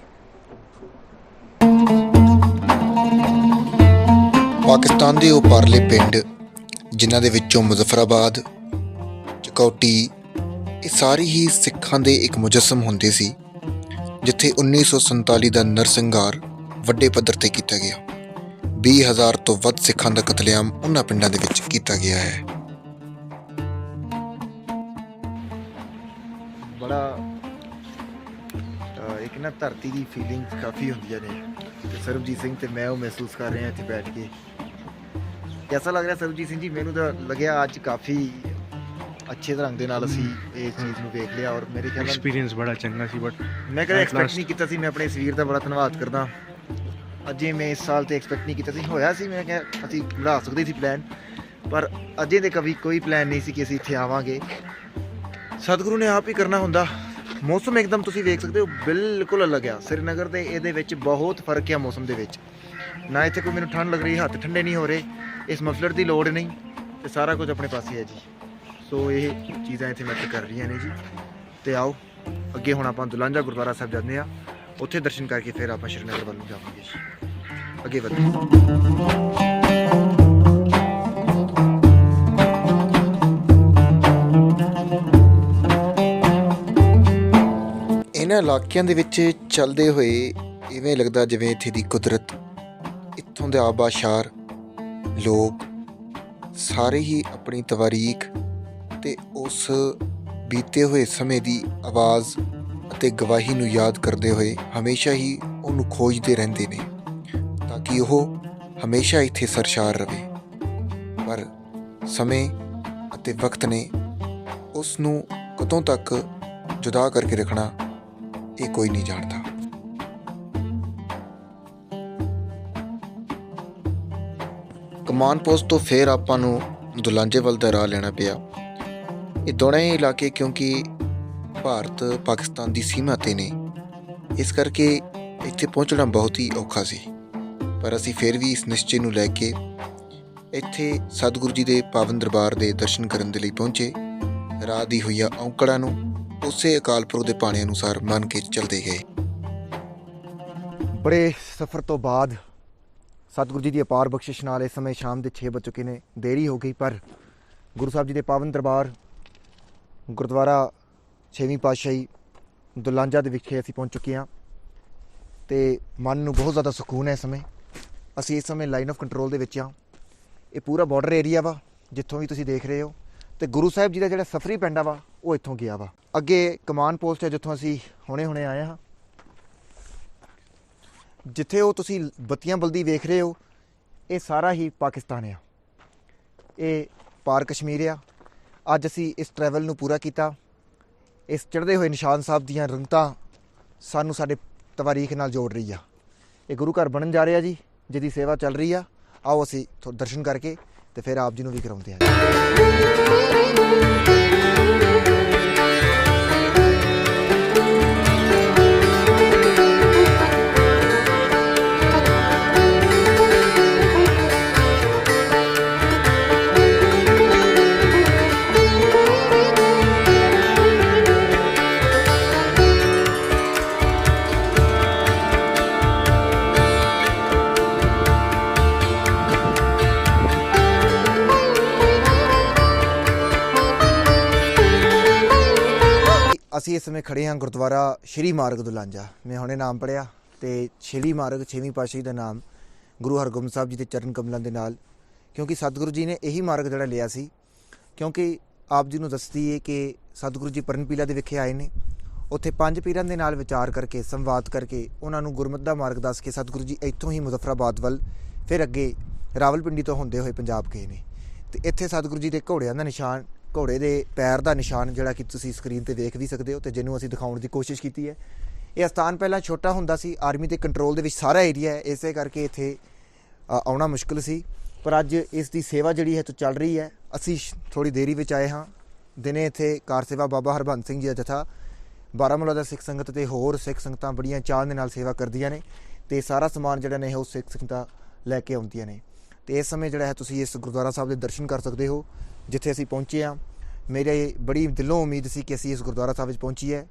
ਪਾਕਿਸਤਾਨ ਦੇ ਉਹ ਪਰਲੇ ਪਿੰਡ ਜਿਨ੍ਹਾਂ ਦੇ ਵਿੱਚੋਂ ਮੁਜ਼ਫਰਾਬਾਦ, ਚਕੌਟੀ ਇਹ ਸਾਰੀ ਹੀ ਸਿੱਖਾਂ ਦੇ ਇੱਕ ਮੁਜੱਸਮ ਹੁੰਦੇ ਸੀ, ਜਿੱਥੇ 1947 ਦਾ ਨਰਸੰਹਾਰ ਵੱਡੇ ਪੱਧਰ ਤੇ ਕੀਤਾ ਗਿਆ। 20000 ਤੋਂ ਵੱਧ ਸਿੱਖਾਂ ਦਾ ਕਤਲੇਆਮ ਉਹਨਾਂ ਪਿੰਡਾਂ ਦੇ ਵਿੱਚ ਕੀਤਾ ਗਿਆ ਹੈ। ਬੜਾ ਇੱਕ ਨਾ ਧਰਤੀ ਦੀ ਫੀਲਿੰਗ ਕਾਫੀ ਹੁੰਦੀਆਂ ਨੇ। ਸਰਬਜੀਤ ਸਿੰਘ ਤੇ ਮੈਂ ਉਹ ਮਹਿਸੂਸ ਕਰ ਰਹੇ ਹਾਂ ਇੱਥੇ ਬੈਠ ਕੇ। ਕਿਹਦਾ ਲੱਗ ਰਿਹਾ ਸਰਬਜੀਤ ਸਿੰਘ ਜੀ ਮੈਨੂੰ ਤਾਂ ਲੱਗਿਆ ਅੱਜ ਕਾਫੀ ਅੱਛੇ ਤਰ੍ਹਾਂ ਦੇ ਨਾਲ ਅਸੀਂ ਇਹ ਚੀਜ਼ ਨੂੰ ਵੇਖ ਲਿਆ ਔਰ ਮੇਰੇ ਖਿਆਲ ਨਾਲ ਐਕਸਪੀਰੀਅੰਸ ਬੜਾ ਚੰਗਾ ਸੀ ਬਟ ਮੈਂ ਕਦੇ ਐਕਸਪੈਕਟ ਨਹੀਂ ਕੀਤਾ ਸੀ ਮੈਂ ਆਪਣੇ ਇਸ ਵੀਰ ਦਾ ਬੜਾ ਧੰਨਵਾਦ ਕਰਦਾ। ਅਜੇ ਮੈਂ ਇਸ ਸਾਲ ਤੇ ਐਕਸਪੈਕਟ ਨਹੀਂ ਕੀਤਾ ਸੀ ਹੋਇਆ ਸੀ ਮੈਂ ਕਿਹਾ ਅਸੀਂ ਬਣਾ ਸਕਦੇ ਸੀ ਪਲਾਨ ਪਰ ਅਜੇ ਦੇ ਕਵੀ ਕੋਈ ਪਲਾਨ ਨਹੀਂ ਸੀ ਕਿ ਅਸੀਂ ਇੱਥੇ ਆਵਾਂਗੇ। ਸਤਿਗੁਰੂ ਨੇ ਆਪ ਹੀ ਕਰਨਾ ਹੁੰਦਾ। ਮੌਸਮ ਇੱਕਦਮ ਤੁਸੀਂ ਵੇਖ ਸਕਦੇ ਹੋ ਬਿਲਕੁਲ ਅਲੱਗ ਆ। ਸ੍ਰੀਨਗਰ ਤੇ ਇਹਦੇ ਵਿੱਚ ਬਹੁਤ ਫ਼ਰਕ ਆ ਮੌਸਮ ਦੇ ਵਿੱਚ। ਨਾ ਇੱਥੇ ਕੋਈ ਮੈਨੂੰ ਠੰਡ ਲੱਗ ਰਹੀ, ਹੱਥ ਠੰਡੇ ਨਹੀਂ ਹੋ ਰਹੇ। ਇਸ ਮਫਲਰ ਦੀ ਲੋੜ ਨਹੀਂ ਤੇ ਸਾਰਾ ਕੁਝ ਆਪਣੇ ਪਾਸੇ ਹੈ ਜੀ। ਸੋ ਇਹ ਚੀਜ਼ਾਂ ਇੱਥੇ ਮੈਟਰ ਕਰ ਰਹੀਆਂ ਨੇ ਜੀ। ਤੇ ਆਓ, ਅੱਗੇ ਹੁਣ ਆਪਾਂ ਦੁਲਾਂਜਾ ਗੁਰਦੁਆਰਾ ਸਾਹਿਬ ਜਾਂਦੇ ਆ ਉੱਥੇ ਦਰਸ਼ਨ ਕਰਕੇ ਫਿਰ ਆਪਾਂ ਸ਼੍ਰੀਨਗਰ ਵੱਲ ਨੂੰ ਜਾਵਾਂਗੇ ਜੀ। ਅੱਗੇ ਵਧਦੇ ਇਹਨਾਂ ਇਲਾਕਿਆਂ ਦੇ ਵਿੱਚ ਚੱਲਦੇ ਹੋਏ ਇਵੇਂ ਲੱਗਦਾ ਜਿਵੇਂ ਇੱਥੇ ਦੀ ਕੁਦਰਤ ਇੱਥੋਂ ਦੇ ਆਬਾਸ਼ਾਰ ਲੋਕ ਸਾਰੇ ਹੀ ਆਪਣੀ ਤਵਾਰੀਖ ਤੇ ਉਸ ਬੀਤੇ ਹੋਏ ਸਮੇਂ ਦੀ ਆਵਾਜ਼ ਅਤੇ ਗਵਾਹੀ ਨੂੰ ਯਾਦ ਕਰਦੇ ਹੋਏ ਹਮੇਸ਼ਾ ਹੀ ਉਹਨੂੰ ਖੋਜਦੇ ਰਹਿੰਦੇ ਨੇ ਤਾਂ ਕਿ ਉਹ ਹਮੇਸ਼ਾ ਇੱਥੇ ਸਰਸ਼ਾਰ ਰਹੇ। ਪਰ ਸਮੇਂ ਅਤੇ ਵਕਤ ਨੇ ਉਸ ਨੂੰ ਕਦੋਂ ਤੱਕ ਜੁਦਾ ਕਰਕੇ ਰੱਖਣਾ ਇਹ ਕੋਈ ਨਹੀਂ ਜਾਣਦਾ। ਕਮਾਨ ਪੋਸਟ ਤੋਂ ਫੇਰ ਆਪਾਂ ਨੂੰ ਦੁਲਾਂਜੇ ਵੱਲ ਦਾ ਰਾਹ ਲੈਣਾ ਪਿਆ। ਇਹ ਦੋਵੇਂ ਇਲਾਕੇ ਕਿਉਂਕਿ ਭਾਰਤ ਪਾਕਿਸਤਾਨ ਦੀ ਸੀਮਾ ਤੇ ਨੇ। ਇਸ ਕਰਕੇ ਇੱਥੇ ਪਹੁੰਚਣਾ ਬਹੁਤ ਹੀ ਔਖਾ ਸੀ। ਪਰ ਅਸੀਂ ਫੇਰ ਵੀ ਇਸ ਨਿਸ਼ਚੇ ਨੂੰ ਲੈ ਕੇ ਇੱਥੇ ਸਤਿਗੁਰੂ ਜੀ ਦੇ ਪਾਵਨ ਦਰਬਾਰ ਦੇ ਦਰਸ਼ਨ ਕਰਨ ਦੇ ਲਈ ਪਹੁੰਚੇ। ਰਾਹ ਦੀ ਹੋਈਆਂ ਔਂਕੜਾਂ ਨੂੰ ਉਸੇ ਅਕਾਲ ਪੁਰਖ ਦੇ ਪਾਣੇ ਅਨੁਸਾਰ ਮੰਨ ਕੇ ਚੱਲਦੇ ਗਏ। ਬੜੇ ਸਫ਼ਰ ਤੋਂ ਬਾਅਦ ਸਤਿਗੁਰੂ ਜੀ ਦੀ ਅਪਾਰ ਬਖਸ਼ਿਸ਼ ਨਾਲ ਇਸ ਸਮੇਂ ਸ਼ਾਮ ਦੇ 6 ਵੱਜ ਚੁੱਕੇ ਨੇ, ਦੇਰੀ ਹੋ ਗਈ, ਪਰ ਗੁਰੂ ਸਾਹਿਬ ਜੀ ਦੇ ਪਾਵਨ ਦਰਬਾਰ, ਗੁਰਦੁਆਰਾ ਛੇਵੀਂ ਪਾਤਸ਼ਾਹੀ ਦੁਲਾਂਜਾ ਦੇ ਵਿਖੇ ਅਸੀਂ ਪਹੁੰਚ ਚੁੱਕੇ ਹਾਂ ਤੇ ਮਨ ਨੂੰ ਬਹੁਤ ਜ਼ਿਆਦਾ ਸਕੂਨ ਹੈ ਇਸ ਸਮੇਂ। ਅਸੀਂ ਇਸ ਸਮੇਂ ਲਾਈਨ ਆਫ ਕੰਟਰੋਲ ਦੇ ਵਿੱਚ ਹਾਂ। ਇਹ ਪੂਰਾ ਬਾਰਡਰ ਏਰੀਆ ਵਾ, ਜਿੱਥੋਂ ਵੀ ਤੁਸੀਂ ਦੇਖ ਰਹੇ ਹੋ। ਤੇ ਗੁਰੂ ਸਾਹਿਬ ਜੀ ਦਾ ਜਿਹੜਾ ਸਫਰੀ ਪਿੰਡ ਆ ਵਾ, ਉਹ ਇੱਥੋਂ ਗਿਆ ਵਾ। ਅੱਗੇ ਕਮਾਨ ਪੋਸਟ ਹੈ ਜਿੱਥੋਂ ਅਸੀਂ ਹੁਣੇ-ਹੁਣੇ ਆਏ ਹਾਂ। ਜਿੱਥੇ ਉਹ ਤੁਸੀਂ ਬੱਤੀਆਂ ਬਲਦੀ ਵੇਖ ਰਹੇ ਹੋ, ਇਹ ਸਾਰਾ ਹੀ ਪਾਕਿਸਤਾਨ ਆ। ਇਹ ਪਾਰ ਕਸ਼ਮੀਰ ਆ। ਅੱਜ ਅਸੀਂ ਇਸ ਟਰੈਵਲ ਨੂੰ ਪੂਰਾ ਕੀਤਾ। ਇਸ ਚੜ੍ਹਦੇ ਹੋਏ ਨਿਸ਼ਾਨ ਸਾਹਿਬ ਦੀਆਂ ਰੰਗਤਾਂ ਸਾਨੂੰ ਸਾਡੇ ਤਵਾਰੀਖ ਨਾਲ ਜੋੜ ਰਹੀ ਆ। ਇਹ ਗੁਰੂ ਘਰ ਬਣਨ ਜਾ ਰਿਹਾ ਜੀ, ਜਿਹਦੀ ਸੇਵਾ ਚੱਲ ਰਹੀ ਆ। ਆਓ ਅਸੀਂ ਦਰਸ਼ਨ ਕਰਕੇ ਤੇ ਫਿਰ ਆਪ ਜੀ ਨੂੰ ਵੀ ਕਰਾਉਂਦੇ ਹਾਂ ਅਸੀਂ ਇਸ ਸਮੇਂ ਖੜੇ ਹਾਂ ਗੁਰਦੁਆਰਾ ਸ਼੍ਰੀ ਮਾਰਗ ਦੁਲਾਂਜਾ ਮੈਂ ਹੁਣੇ ਨਾਮ ਪੜਿਆ ਤੇ ਸ਼੍ਰੀ ਮਾਰਗ ਛੇਵੀਂ ਪਾਤਸ਼ਾਹੀ ਦਾ ਨਾਮ ਗੁਰੂ ਹਰਗੋਬਿੰਦ ਸਾਹਿਬ ਜੀ ਦੇ ਚਰਨ ਕਮਲਾਂ ਦੇ ਨਾਲ, ਕਿਉਂਕਿ ਸਤਿਗੁਰੂ ਜੀ ਨੇ ਇਹੀ ਮਾਰਗ ਜਿਹੜਾ ਲਿਆ ਸੀ, ਕਿਉਂਕਿ ਆਪ ਜੀ ਨੂੰ ਦੱਸਦੀ ਹੈ ਕਿ ਸਤਿਗੁਰੂ ਜੀ ਪਰਨਪੀਲਾ ਦੇ ਵਿਖੇ ਆਏ ਨੇ, ਉੱਥੇ ਪੰਜ ਪੀਰਾਂ ਦੇ ਨਾਲ ਵਿਚਾਰ ਕਰਕੇ, ਸੰਵਾਦ ਕਰਕੇ ਉਹਨਾਂ ਨੂੰ ਗੁਰਮਤਿ ਦਾ ਮਾਰਗ ਦੱਸ ਕੇ ਸਤਿਗੁਰੂ ਜੀ ਇੱਥੋਂ ਹੀ ਮੁਜ਼ਫਰਾਬਾਦ ਵੱਲ ਫਿਰ ਅੱਗੇ ਰਾਵਲਪਿੰਡੀ ਤੋਂ ਹੁੰਦੇ ਹੋਏ ਪੰਜਾਬ ਗਏ ਨੇ। ਤੇ ਇੱਥੇ ਸਤਿਗੁਰੂ ਜੀ ਦੇ ਘੋੜਿਆਂ ਦਾ ਨਿਸ਼ਾਨ ਘੋੜੇ ਦੇ ਪੈਰ ਦਾ ਨਿਸ਼ਾਨ ਜਿਹੜਾ ਕਿ ਤੁਸੀਂ ਸਕਰੀਨ ਤੇ ਵੇਖ ਵੀ ਸਕਦੇ ਹੋ ਤੇ ਜਿਹਨੂੰ ਅਸੀਂ ਦਿਖਾਉਣ ਦੀ ਕੋਸ਼ਿਸ਼ ਕੀਤੀ ਹੈ। ਇਹ ਸਥਾਨ ਪਹਿਲਾਂ ਛੋਟਾ ਹੁੰਦਾ ਸੀ ਆਰਮੀ ਦੇ ਕੰਟਰੋਲ ਦੇ ਵਿੱਚ ਸਾਰਾ ਏਰੀਆ ਹੈ, ਇਸੇ ਕਰਕੇ ਇੱਥੇ ਆਉਣਾ ਮੁਸ਼ਕਲ ਸੀ। ਪਰ ਅੱਜ ਇਸ ਦੀ ਸੇਵਾ ਜਿਹੜੀ ਹੈ ਤੋਂ ਚੱਲ ਰਹੀ ਹੈ। ਅਸੀਂ ਥੋੜੀ ਦੇਰੀ ਵਿੱਚ ਆਏ ਹਾਂ। ਦਿਨੇ ਇੱਥੇ ਕਾਰ ਸੇਵਾ ਬਾਬਾ ਹਰਬੰਸ ਸਿੰਘ ਜੀ ਦਾ ਜਥਾ, ਬਾਰਾਮੂਲਾ ਦਾ ਸਿੱਖ ਸੰਗਤ ਤੇ ਹੋਰ ਸਿੱਖ ਸੰਗਤਾਂ ਬੜੀਆਂ ਚਾਅ ਦੇ ਨਾਲ ਸੇਵਾ ਕਰਦੀਆਂ ਨੇ ਤੇ ਸਾਰਾ ਸਮਾਨ ਜਿਹੜਾ ਨੇ ਉਹ ਸਿੱਖ ਸੰਗਤਾਂ ਲੈ ਕੇ ਆਉਂਦੀਆਂ ਨੇ। ਤੇ ਇਸ ਸਮੇਂ ਜਿਹੜਾ ਹੈ ਤੁਸੀਂ ਇਸ ਗੁਰਦੁਆਰਾ ਸਾਹਿਬ ਦੇ ਦਰਸ਼ਨ ਕਰ ਸਕਦੇ ਹੋ। ਜਿੱਥੇ ਅਸੀਂ ਪਹੁੰਚੇ ਹਾਂ। ਮੇਰੇ ਬੜੀ ਦਿਲੋਂ ਉਮੀਦ ਸੀ ਕਿ ਅਸੀਂ ਇਸ ਗੁਰਦੁਆਰਾ ਸਾਹਿਬ ਵਿੱਚ ਪਹੁੰਚੀਏ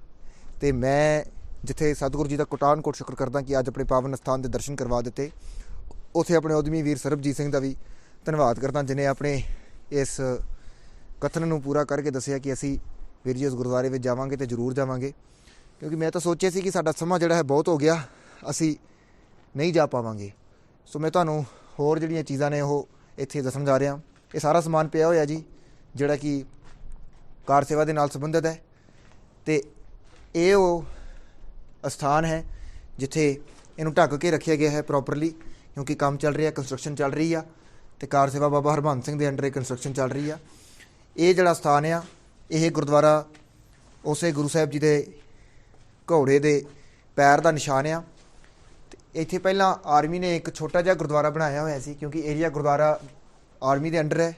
ਤੇ ਮੈਂ ਜਿੱਥੇ ਸਤਿਗੁਰੂ ਜੀ ਦਾ ਕੋਟਾਨ ਕੋਟ ਸ਼ੁਕਰ ਕਰਦਾ ਕਿ ਅੱਜ ਆਪਣੇ ਪਾਵਨ ਸਥਾਨ ਦੇ ਦਰਸ਼ਨ ਕਰਵਾ ਦਿੱਤੇ। ਉਥੇ ਆਪਣੇ ਉਦਮੀ ਵੀਰ ਸਰਬਜੀਤ ਸਿੰਘ ਦਾ ਵੀ ਧੰਨਵਾਦ ਕਰਦਾ, ਜਿਨੇ ਆਪਣੇ ਇਸ ਕਥਨ ਨੂੰ ਪੂਰਾ ਕਰਕੇ ਦੱਸਿਆ ਕਿ ਅਸੀਂ ਵੀਰ ਜੀ ਉਸ ਗੁਰਦੁਆਰੇ ਵਿੱਚ ਜਾਵਾਂਗੇ ਤੇ ਜ਼ਰੂਰ ਜਾਵਾਂਗੇ। ਕਿਉਂਕਿ ਮੈਂ ਤਾਂ ਸੋਚਿਆ ਸੀ ਕਿ ਸਾਡਾ ਸਮਾਂ ਜਿਹੜਾ ਹੈ ਬਹੁਤ ਹੋ ਗਿਆ, ਅਸੀਂ ਨਹੀਂ ਜਾ ਪਾਵਾਂਗੇ। ਸੋ ਮੈਂ ਤੁਹਾਨੂੰ ਹੋਰ ਜਿਹੜੀਆਂ ਚੀਜ਼ਾਂ ਨੇ ਉਹ ਇੱਥੇ ਦੱਸਣ ਜਾ ਰਿਹਾ। ਇਹ ਸਾਰਾ ਸਮਾਨ ਪਿਆ ਹੋਇਆ ਜੀ, ਜਿਹੜਾ ਕਿ ਕਾਰ ਸੇਵਾ ਦੇ ਨਾਲ ਸੰਬੰਧਿਤ ਹੈ। ਤੇ ਇਹ ਉਹ ਸਥਾਨ ਹੈ ਜਿੱਥੇ ਇਹਨੂੰ ਢੱਕ ਕੇ ਰੱਖਿਆ ਗਿਆ ਹੈ ਪ੍ਰੋਪਰਲੀ ਕਿਉਂਕਿ ਕੰਮ ਚੱਲ ਰਿਹਾ ਕੰਸਟਰਕਸ਼ਨ ਚੱਲ ਰਹੀ ਆ, ਤੇ ਕਾਰ ਸੇਵਾ ਬਾਬਾ ਹਰਬੰਸ ਸਿੰਘ ਦੇ ਅੰਡਰ ਕੰਸਟਰਕਸ਼ਨ ਚੱਲ ਰਹੀ ਆ। ਇਹ ਜਿਹੜਾ ਸਥਾਨ ਆ, ਇਹ ਗੁਰਦੁਆਰਾ ਉਸੇ ਗੁਰੂ ਸਾਹਿਬ ਜੀ ਦੇ ਘੋੜੇ ਦੇ ਪੈਰ ਦਾ ਨਿਸ਼ਾਨ ਆ। ਤੇ ਇੱਥੇ ਪਹਿਲਾਂ ਆਰਮੀ ਨੇ ਇੱਕ ਛੋਟਾ ਜਿਹਾ ਗੁਰਦੁਆਰਾ ਬਣਾਇਆ ਹੋਇਆ ਸੀ, ਕਿਉਂਕਿ ਏਰੀਆ ਗੁਰਦੁਆਰਾ ਆਰਮੀ ਦੇ ਅੰਡਰ ਹੈ।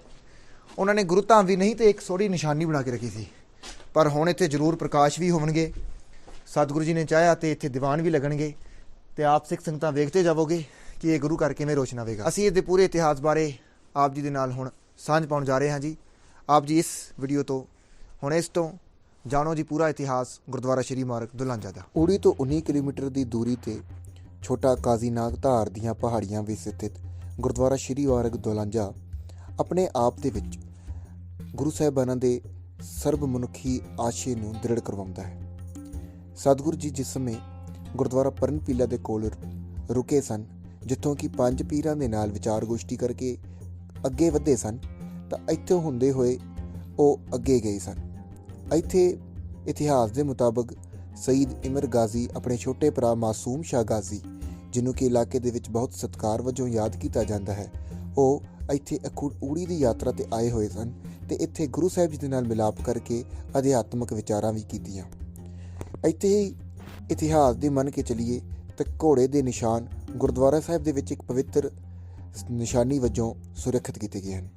ਉਹਨਾਂ ਨੇ ਗੁਰੂ ਧਾਮ ਵੀ ਨਹੀਂ ਤੇ ਇੱਕ ਛੋਟੀ ਨਿਸ਼ਾਨੀ ਬਣਾ ਕੇ ਰੱਖੀ ਸੀ। ਪਰ ਹੁਣ ਇੱਥੇ ਜ਼ਰੂਰ ਪ੍ਰਕਾਸ਼ ਵੀ ਹੋਣਗੇ ਸਤਿਗੁਰੂ ਜੀ ਨੇ ਚਾਹਿਆ ਤੇ ਇੱਥੇ ਦੀਵਾਨ ਵੀ ਲੱਗਣਗੇ ਤੇ ਆਪ ਸਿੱਖ ਸੰਗਤਾਂ ਵੇਖਦੇ ਜਾਵੋਗੇ ਕਿ ਇਹ ਗੁਰੂ ਘਰ ਕਿਵੇਂ ਰੋਸ਼ਨ ਆਵੇਗਾ ਅਸੀਂ ਇਹਦੇ ਪੂਰੇ ਇਤਿਹਾਸ ਬਾਰੇ ਆਪ ਜੀ ਦੇ ਨਾਲ ਹੁਣ ਸਾਂਝ ਪਾਉਣ ਜਾ ਰਹੇ ਹਾਂ ਜੀ। ਆਪ ਜੀ ਇਸ ਵੀਡੀਓ ਤੋਂ, ਹੁਣ ਇਸ ਤੋਂ ਜਾਣੋ ਜੀ ਪੂਰਾ ਇਤਿਹਾਸ ਗੁਰਦੁਆਰਾ ਸ਼੍ਰੀ ਮਾਰਗ ਦੁਲਾਂਜਾ ਦਾ। ਉੜੀ ਤੋਂ 19 ਕਿਲੋਮੀਟਰ ਦੀ ਦੂਰੀ ਤੇ ਛੋਟਾ ਕਾਜ਼ੀ ਨਾਗ ਧਾਰ ਦੀਆਂ ਪਹਾੜੀਆਂ ਵਿੱਚ ਸਥਿਤ ਗੁਰਦੁਆਰਾ ਸ਼੍ਰੀ ਵਾਰਗ ਦੋਲਾਂਜਾ ਆਪਣੇ ਆਪ ਦੇ ਵਿੱਚ ਗੁਰੂ ਸਾਹਿਬਾਨਾਂ ਦੇ ਸਰਬ ਮਨੁੱਖੀ ਆਸ਼ੇ ਨੂੰ ਦ੍ਰਿੜ ਕਰਵਾਉਂਦਾ ਹੈ। ਸਤਿਗੁਰੂ ਜੀ ਜਿਸ ਸਮੇਂ ਗੁਰਦੁਆਰਾ ਪਰਨ ਪੀਲਾ ਦੇ ਕੋਲ ਰੁਕੇ ਸਨ, ਜਿੱਥੋਂ ਕਿ ਪੰਜ ਪੀਰਾਂ ਦੇ ਨਾਲ ਵਿਚਾਰ ਗੋਸ਼ਟੀ ਕਰਕੇ ਅੱਗੇ ਵਧੇ ਸਨ, ਤਾਂ ਇੱਥੋਂ ਹੁੰਦੇ ਹੋਏ ਉਹ ਅੱਗੇ ਗਏ ਸਨ। ਇੱਥੇ ਇਤਿਹਾਸ ਦੇ ਮੁਤਾਬਕ ਸਈਦ ਇਮਰ ਗਾਜ਼ੀ ਆਪਣੇ ਛੋਟੇ ਭਰਾ ਮਾਸੂਮ ਸ਼ਾਹ ਗਾਜ਼ੀ, ਜਿਹਨੂੰ ਕਿ ਇਲਾਕੇ ਦੇ ਵਿੱਚ ਬਹੁਤ ਸਤਿਕਾਰ ਵਜੋਂ ਯਾਦ ਕੀਤਾ ਜਾਂਦਾ ਹੈ, ਉਹ ਇੱਥੇ ਅਖੂ- ਊੜੀ ਦੀ ਯਾਤਰਾ ਤੇ ਆਏ ਹੋਏ ਸਨ ਤੇ ਇੱਥੇ ਗੁਰੂ ਸਾਹਿਬ ਜੀ ਦੇ ਨਾਲ ਮਿਲਾਪ ਕਰਕੇ ਅਧਿਆਤਮਕ ਵਿਚਾਰਾਂ ਵੀ ਕੀਤੀਆਂ। ਇੱਥੇ ਹੀ ਇਤਿਹਾਸ ਦੇ ਮੰਨ ਕੇ ਚਲੀਏ ਤਾਂ ਘੋੜੇ ਦੇ ਨਿਸ਼ਾਨ ਗੁਰਦੁਆਰਾ ਸਾਹਿਬ ਦੇ ਵਿੱਚ ਇੱਕ ਪਵਿੱਤਰ ਨਿਸ਼ਾਨੀ ਵਜੋਂ ਸੁਰੱਖਿਅਤ ਕੀਤੇ ਗਏ ਹਨ।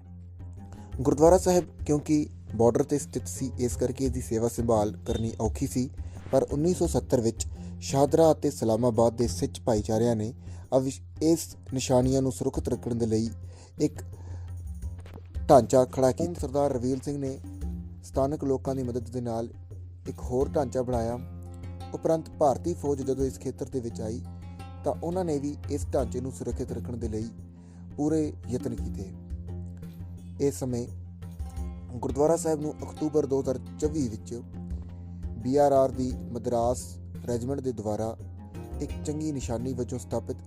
ਗੁਰਦੁਆਰਾ ਸਾਹਿਬ ਕਿਉਂਕਿ ਬਾਰਡਰ ਤੇ ਸਥਿਤ ਸੀ, ਇਸ ਕਰਕੇ ਇਸ ਦੀ ਸੇਵਾ ਸੰਭਾਲ ਕਰਨੀ ਔਖੀ ਸੀ, ਪਰ 1970 ਵਿੱਚ ਸ਼ਾਦਰਾ ਅਤੇ ਸਲਾਮਾਬਾਦ ਦੇ ਸਿੱਖ ਭਾਈਚਾਰਿਆਂ ਨੇ ਅਵਿਸ਼- ਇਸ ਨਿਸ਼ਾਨੀਆਂ ਨੂੰ ਸੁਰੱਖਿਅਤ ਰੱਖਣ ਦੇ ਲਈ ਇੱਕ ਢਾਂਚਾ ਖੜਾ ਕੀਤਾ। ਸਰਦਾਰ ਰਵੀਲ ਸਿੰਘ ਨੇ ਸਥਾਨਕ ਲੋਕਾਂ ਦੀ ਮਦਦ ਦੇ ਨਾਲ ਇੱਕ ਹੋਰ ਢਾਂਚਾ ਬਣਾਇਆ। ਉਪਰੰਤ ਭਾਰਤੀ ਫੌਜ ਜਦੋਂ ਇਸ ਖੇਤਰ ਦੇ ਵਿੱਚ ਆਈ, ਤਾਂ ਉਹਨਾਂ ਨੇ ਵੀ ਇਸ ਢਾਂਚੇ ਨੂੰ ਸੁਰੱਖਿਅਤ ਰੱਖਣ ਦੇ ਲਈ ਪੂਰੇ ਯਤਨ ਕੀਤੇ। ਇਸ ਸਮੇਂ ਗੁਰਦੁਆਰਾ ਸਾਹਿਬ ਨੂੰ ਅਕਤੂਬਰ 2024 ਵਿੱਚ ਬੀਆਰਆਰ ਦੀ ਮਦਰਾਸ ਰੈਜੀਮੈਂਟ ਦੇ ਦੁਆਰਾ ਇੱਕ ਚੰਗੀ ਨਿਸ਼ਾਨੀ ਵਜੋਂ ਸਥਾਪਿਤ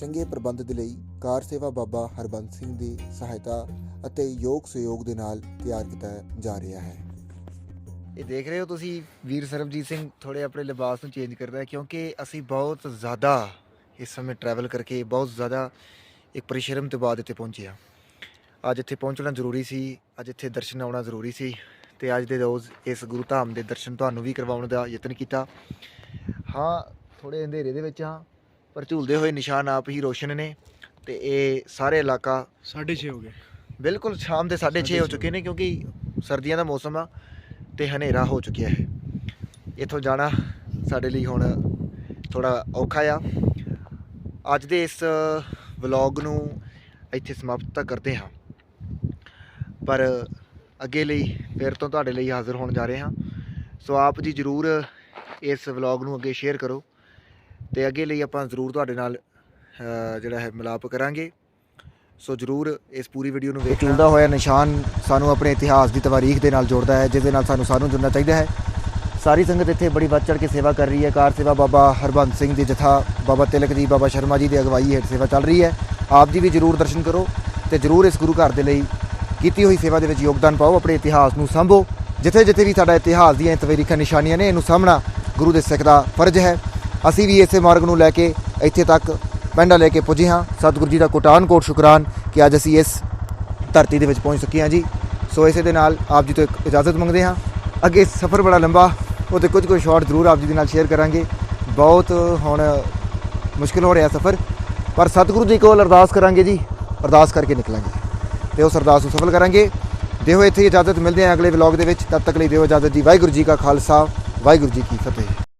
ਚੰਗੇ ਪ੍ਰਬੰਧ ਦੇ ਲਈ ਕਾਰ ਸੇਵਾ ਬਾਬਾ ਹਰਬੰਸ ਸਿੰਘ ਦੀ ਸਹਾਇਤਾ ਅਤੇ ਯੋਗ ਸਹਿਯੋਗ ਦੇ ਨਾਲ ਤਿਆਰ ਕੀਤਾ ਜਾ ਰਿਹਾ ਹੈ। ਇਹ ਦੇਖ ਰਹੇ ਹੋ ਤੁਸੀਂ ਵੀਰ ਸਰਬਜੀਤ ਸਿੰਘ ਥੋੜੇ ਆਪਣੇ ਲਿਬਾਸ ਨੂੰ ਚੇਂਜ ਕਰਦਾ ਹੈ ਕਿਉਂਕਿ ਅਸੀਂ ਬਹੁਤ ਜ਼ਿਆਦਾ ਇਸ ਸਮੇਂ ਟਰੈਵਲ ਕਰਕੇ ਬਹੁਤ ਜ਼ਿਆਦਾ ਇੱਕ ਪਰਿਸ਼ਰਮ ਤੋਂ ਬਾਅਦ ਇੱਥੇ ਪਹੁੰਚੇ ਹਾਂ। ਅੱਜ ਇੱਥੇ ਪਹੁੰਚਣਾ ਜ਼ਰੂਰੀ ਸੀ, ਅੱਜ ਇੱਥੇ ਦਰਸ਼ਨ ਆਉਣਾ ਜ਼ਰੂਰੀ ਸੀ ਤੇ ਅੱਜ ਦੇ ਰੋਜ਼ ਇਸ ਗੁਰੂ ਧਾਮ ਦੇ ਦਰਸ਼ਨ ਤੁਹਾਨੂੰ ਵੀ ਕਰਵਾਉਣ ਦਾ ਯਤਨ ਕੀਤਾ। ਹਾਂ ਥੋੜੇ ਅੰਧੇਰੇ ਦੇ ਵਿੱਚ ਹਾਂ। ਪਰ ਝੂਲਦੇ ਹੋਏ ਨਿਸ਼ਾਨ ਆਪ ਹੀ ਰੋਸ਼ਨ ਨੇ ਤੇ ਇਹ ਸਾਰੇ ਇਲਾਕਾ 6:30 ਹੋ ਗਏ। ਬਿਲਕੁਲ ਸ਼ਾਮ ਦੇ 6:30 ਹੋ ਚੁੱਕੇ ਨੇ ਕਿਉਂਕਿ ਸਰਦੀਆਂ ਦਾ ਮੌਸਮ ਆ ਤੇ ਹਨੇਰਾ ਹੋ ਚੁੱਕਿਆ ਹੈ। ਇੱਥੋਂ ਜਾਣਾ ਸਾਡੇ ਲਈ ਹੁਣ ਥੋੜਾ ਔਖਾ ਆ। ਅੱਜ ਦੇ ਇਸ ਵਲੌਗ ਨੂੰ ਇੱਥੇ ਸਮਾਪਤ ਤਾਂ ਕਰਦੇ ਹਾਂ। ਪਰ ਅੱਗੇ ਲਈ ਫਿਰ ਤੋਂ ਤੁਹਾਡੇ ਲਈ ਹਾਜ਼ਰ ਹੋਣ ਜਾ ਰਹੇ ਹਾਂ। ਸੋ ਆਪ ਜੀ ਜਰੂਰ ਇਸ ਵਲੌਗ ਨੂੰ ਅੱਗੇ ਸ਼ੇਅਰ ਕਰੋ। ਤੇ ਅੱਗੇ ਲਈ ਆਪਾਂ ਜ਼ਰੂਰ ਤੁਹਾਡੇ ਨਾਲ ਜਿਹੜਾ ਹੈ ਮਿਲਾਪ ਕਰਾਂਗੇ। ਸੋ ਜਰੂਰ ਇਸ ਪੂਰੀ ਵੀਡੀਓ ਨੂੰ ਵੇਖ ਚੁੰਦਾ ਹੋਇਆ ਨਿਸ਼ਾਨ ਸਾਨੂੰ ਆਪਣੇ ਇਤਿਹਾਸ ਦੀ ਤਵਾਰੀਖ ਦੇ ਨਾਲ ਜੋੜਦਾ ਹੈ ਜਿਸ ਦੇ ਨਾਲ ਸਾਨੂੰ ਸਾਨੂੰ ਜੁੜਨਾ ਚਾਹੀਦਾ ਹੈ। ਸਾਰੀ ਸੰਗਤ ਇੱਥੇ ਬੜੀ ਵੱਧ ਚੜ ਕੇ ਸੇਵਾ ਕਰ ਰਹੀ ਹੈ। ਕਾਰ ਸੇਵਾ ਬਾਬਾ ਹਰਬੰਸ ਸਿੰਘ ਦੀ ਜਥਾ, ਬਾਬਾ ਤਿਲਕ ਜੀ, ਬਾਬਾ ਸ਼ਰਮਾ ਜੀ ਦੀ ਅਗਵਾਈ ਹੇਠ ਸੇਵਾ ਚੱਲ ਰਹੀ ਹੈ। ਆਪ ਜੀ ਵੀ ਜਰੂਰ ਦਰਸ਼ਨ ਕਰੋ ਤੇ ਜਰੂਰ ਇਸ ਗੁਰੂ ਘਰ ਦੇ ਲਈ ਕੀਤੀ ਹੋਈ ਸੇਵਾ ਦੇ ਵਿੱਚ ਯੋਗਦਾਨ ਪਾਓ, ਆਪਣੇ ਇਤਿਹਾਸ ਨੂੰ ਸੰਭੋ। ਜਿੱਥੇ ਜਿੱਥੇ ਵੀ ਸਾਡਾ ਇਤਿਹਾਸ ਦੀਆਂ ਤਵਾਰੀਖਾਂ ਨਿਸ਼ਾਨੀਆਂ ਨੇ, ਇਹਨੂੰ ਸਾਹਮਣਾ ਗੁਰੂ ਦੇ ਸਿੱਖ ਦਾ ਫਰਜ਼ ਹੈ। ਅਸੀਂ ਵੀ ਇਸੇ ਮਾਰਗ ਨੂੰ ਲੈ ਕੇ ਇੱਥੇ ਤੱਕ ਪੈਂਡਾ ਲੈ ਕੇ ਪੁੱਜੇ ਹਾਂ। ਸਤਿਗੁਰੂ ਜੀ ਦਾ ਕੋਟਾਨ ਕੋਟ ਸ਼ੁਕਰਾਨ ਕਿ ਅੱਜ ਅਸੀਂ ਇਸ ਧਰਤੀ ਦੇ ਵਿੱਚ ਪਹੁੰਚ ਸਕੇ ਹਾਂ ਜੀ। ਸੋ ਇਸੇ ਦੇ ਨਾਲ ਆਪ ਜੀ ਤੋਂ ਇੱਕ ਇਜਾਜ਼ਤ ਮੰਗਦੇ ਹਾਂ। ਅੱਗੇ ਸਫ਼ਰ ਬੜਾ ਲੰਬਾ ਉਹ ਤੇ ਕੁਝ ਕੁਝ ਸ਼ਾਰਟ ਜ਼ਰੂਰ ਆਪ ਜੀ ਦੇ ਨਾਲ ਸ਼ੇਅਰ ਕਰਾਂਗੇ। ਬਹੁਤ ਹੁਣ ਮੁਸ਼ਕਿਲ ਹੋ ਰਿਹਾ ਸਫ਼ਰ, ਪਰ ਸਤਿਗੁਰੂ ਜੀ ਕੋਲ ਅਰਦਾਸ ਕਰਾਂਗੇ ਜੀ। ਅਰਦਾਸ ਕਰਕੇ ਨਿਕਲਾਂਗੇ ਤੇ ਉਸ ਅਰਦਾਸ ਨੂੰ ਸਫਲ ਕਰਾਂਗੇ। ਦਿਓ ਇੱਥੇ ਇਜਾਜ਼ਤ, ਮਿਲਦੇ ਹਾਂ ਅਗਲੇ ਵਲੌਗ ਦੇ ਵਿੱਚ। ਤਦ ਤੱਕ ਲਈ ਦਿਓ ਇਜਾਜ਼ਤ ਜੀ। ਵਾਹਿਗੁਰੂ ਜੀ ਕਾ ਖਾਲਸਾ, ਵਾਹਿਗੁਰੂ ਜੀ ਕੀ ਫਤਿਹ।